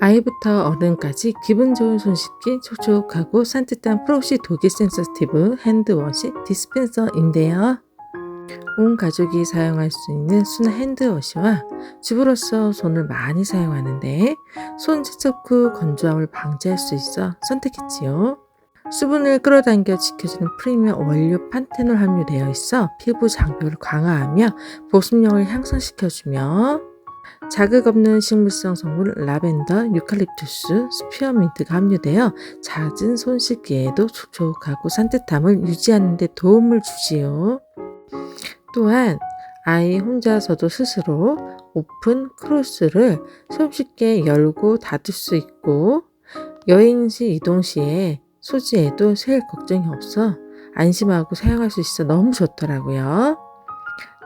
아이부터 어른까지 기분 좋은 손 씻기 촉촉하고 산뜻한 프로시 독일 센서티브 핸드워시 디스펜서인데요. 온 가족이 사용할 수 있는 순한 핸드워시와 주부로서 손을 많이 사용하는데 손 세척 후 건조함을 방지할 수 있어 선택했지요. 수분을 끌어당겨 지켜주는 프리미엄 원료 판테놀 함유되어 있어 피부 장벽을 강화하며 보습력을 향상시켜주며 자극 없는 식물성 성분 라벤더, 유칼립투스, 스피어민트가 함유되어 잦은 손 씻기에도 촉촉하고 산뜻함을 유지하는 데 도움을 주지요. 또한 아이 혼자서도 스스로 오픈 크로스를 손쉽게 열고 닫을 수 있고 여행 시 이동 시에 소지에도 셀 걱정이 없어 안심하고 사용할 수 있어 너무 좋더라고요.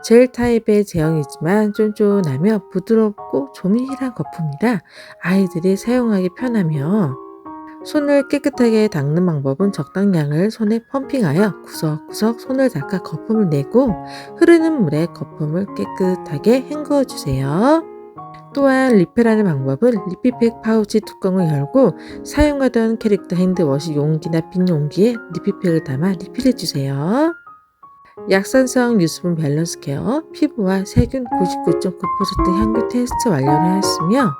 젤 타입의 제형이지만 쫀쫀하며 부드럽고 조밀한 거품이라 아이들이 사용하기 편하며 손을 깨끗하게 닦는 방법은 적당량을 손에 펌핑하여 구석구석 손을 닦아 거품을 내고 흐르는 물에 거품을 깨끗하게 헹궈 주세요. 또한 리필하는 방법은 리피팩 파우치 뚜껑을 열고 사용하던 캐릭터 핸드워시 용기나 빈 용기에 리피팩을 담아 리필해 주세요. 약산성 유수분 밸런스 케어, 피부와 세균 99.9% 향유 테스트 완료를 하였으며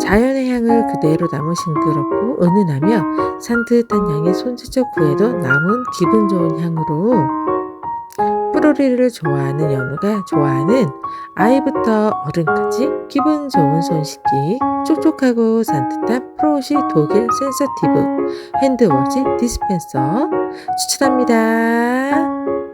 자연의 향을 그대로 남은 싱그럽고 은은하며 산뜻한 향의 손세척 후에도 남은 기분 좋은 향으로 프로리를 좋아하는 연우가 좋아하는 아이부터 어른까지 기분 좋은 손 씻기 촉촉하고 산뜻한 프로시 독일 센서티브 핸드워시 디스펜서 추천합니다.